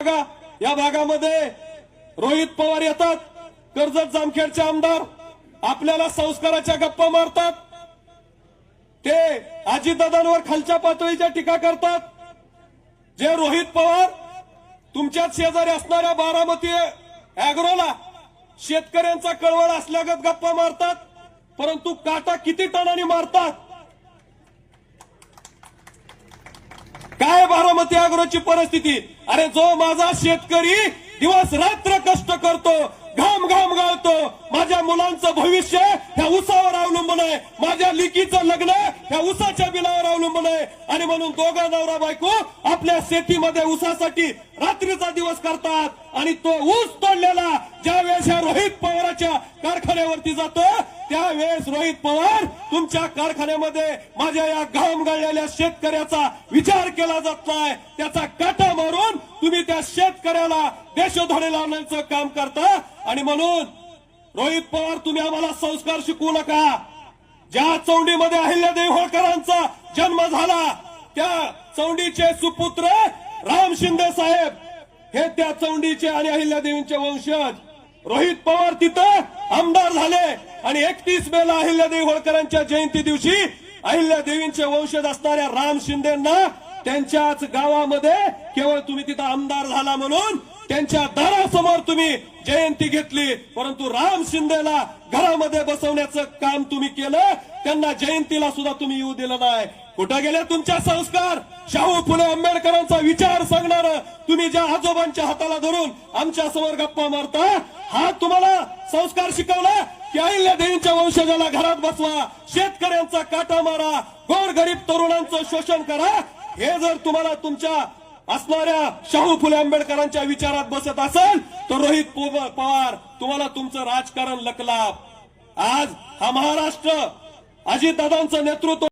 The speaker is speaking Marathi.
या भागामध्ये रोहित पवार येतात. कर्जत जामखेडचे आमदार आपल्याला संस्काराच्या गप्पा मारतात. ते अजितदादांवर खालच्या पातळीच्या टीका करतात. जे रोहित पवार तुमच्याच शेजारी असणाऱ्या बारामती अॅग्रोला शेतकऱ्यांचा कळवळ असल्यागत गप्पा मारतात. परंतु काटा किती टनांनी मारतात? बारामती अॅग्रोची परिस्थिती. अरे जो माझा शेतकरी दिवस रात्र कष्ट करतो घाम घाम गाळतो माझ्या मुलांचं भविष्य ह्या उसावर अवलंबून आहे. माझ्या लिकीचं लग्न ह्या उसाच्या बिलावर अवलंबून आहे. आणि म्हणून दोघा नवरा बायको आपल्या शेतीमध्ये उसासाठी रात्रीचा दिवस करतात. आणि तो ऊस तोडलेला ज्या वेळेस ह्या रोहित पवाराच्या कारखान्यावरती जातो त्यावेळेस रोहित पवार तुमच्या कारखान्यामध्ये माझ्या या घाम शेतकऱ्याचा विचार केला जात नाही. त्याचा काटा मारून तुम्ही त्या शेतकऱ्याला देशोधडी लावण्याचं काम करता. आणि म्हणून रोहित पवार तुम्ही आम्हाला संस्कार शिकवू नका. ज्या चौंडीमध्ये अहिल्यादेवी होळकरांचा जन्म झाला त्या चौंडीचे सुपुत्र राम शिंदे साहेब. हे त्या चौंडीचे आणि अहिल्यादेवींचे वंशज. रोहित पवार तिथं आमदार झाले. आणि एकतीस मेला अहिल्यादेवी होळकरांच्या जयंती दिवशी अहिल्यादेवींचे वंशज असणाऱ्या राम शिंदेना त्यांच्याच गावामध्ये केवळ तुम्ही तिथं आमदार झाला म्हणून त्यांच्या दारासमोर तुम्ही जयंती घेतली. परंतु राम शिंदेला घरामध्ये बसवण्याचं काम तुम्ही केलं. त्यांना जयंतीला सुद्धा तुम्ही येऊ दिलं नाही. कुठं गेले तुमच्या संस्कार? शाहू फुले आंबेडकरांचा विचार सांगणार तुम्ही ज्या आजोबांच्या हाताला धरून आमच्यासमोर गप्पा मारता हा तुम्हाला संस्कार शिकवला. की अहिल्या वंशजाला घरात बसवा. शेतकऱ्यांचा काटा मारा. गोर गरीब तरुणांचं शोषण करा. हे जर तुम्हाला तुमच्या असणाऱ्या शाहू फुले आंबेडकरांच्या विचारात बसत असेल तर रोहित पवार तुम्हाला तुमचं राजकारण लकलाप आज हा महाराष्ट्र अजितदादांचं नेतृत्व